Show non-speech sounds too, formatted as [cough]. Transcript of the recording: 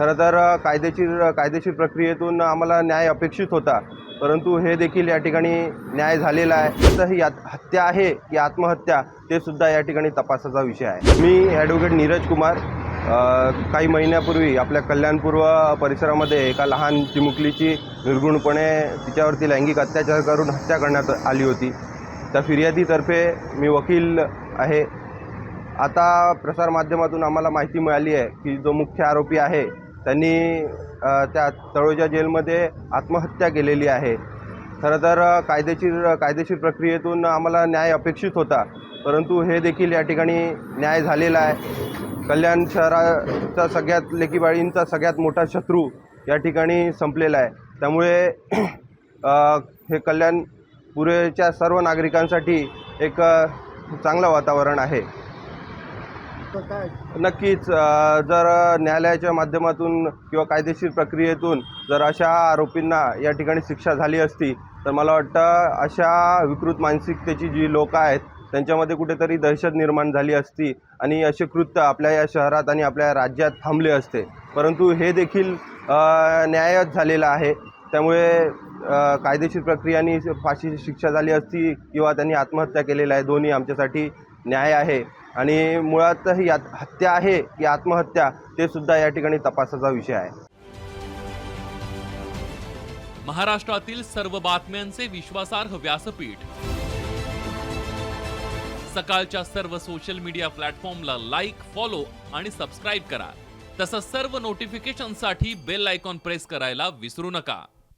खरं तर कायदेशीर कायदेशीर प्रक्रियेतून आम्हाला न्याय अपेक्षित होता. परंतु हे देखील या ठिकाणी न्याय झालेला आहे. तसं ही आत- हत्या आहे की आत्महत्या ते सुद्धा या ठिकाणी तपासाचा विषय आहे. मी ॲडव्होकेट नीरज कुमार काही महिन्यापूर्वी आपल्या कल्याणपूर्व परिसरामध्ये एका लहान चिमुकलीची निर्गुणपणे तिच्यावरती लैंगिक अत्याचार करून हत्या करण्यात आली होती. त्या फिर्यादीतर्फे मी वकील आहे. आता प्रसारमाध्यमातून आम्हाला माहिती मिळाली आहे की जो मुख्य आरोपी आहे त्यांनी त्या तळोजा जेलमध्ये आत्महत्या केलेली आहे. खरं तर कायदेशीर कायदेशीर प्रक्रियेतून आम्हाला न्याय अपेक्षित होता. परंतु हे देखील या ठिकाणी न्याय झालेला आहे. कल्याण शहराचा सगळ्यात लेकीबाळींचा सगळ्यात मोठा शत्रू या ठिकाणी संपलेला आहे. त्यामुळे [clears throat] हे कल्याण पुरेच्या सर्व नागरिकांसाठी एक चांगलं वातावरण आहे. नक्कीच जर न्यायालयाच्या माध्यमातून किंवा कायदेशीर प्रक्रियेतून जर अशा आरोपींना या ठिकाणी शिक्षा झाली असती तर मला वाटतं अशा विकृत मानसिकतेची जी लोक आहेत त्यांच्यामध्ये कुठेतरी दहशत निर्माण झाली असती आणि असे कृत्य आपल्या या शहरात आणि आपल्या राज्यात थांबले असते. परंतु हे देखील न्यायच झालेलं आहे. त्यामुळे कायदेशीर प्रक्रियानी फाशीची शिक्षा झाली असती किंवा त्यांनी आत्महत्या केलेल्या आहे दोन्ही आमच्यासाठी न्याय आहे. आणि मुळात ही हत्या आहे की आत्महत्या ते सुद्धा या ठिकाणी तपासाचा विषय आहे. महाराष्ट्रातील सर्व बातम्यांचे विश्वासार्ह व्यासपीठ. सकाळच्या सर्व सोशल मीडिया प्लॅटफॉर्मला लाईक फॉलो आणि सबस्क्राईब करा. तसंच सर्व नोटिफिकेशनसाठी बेल आयकॉन प्रेस करायला विसरू नका.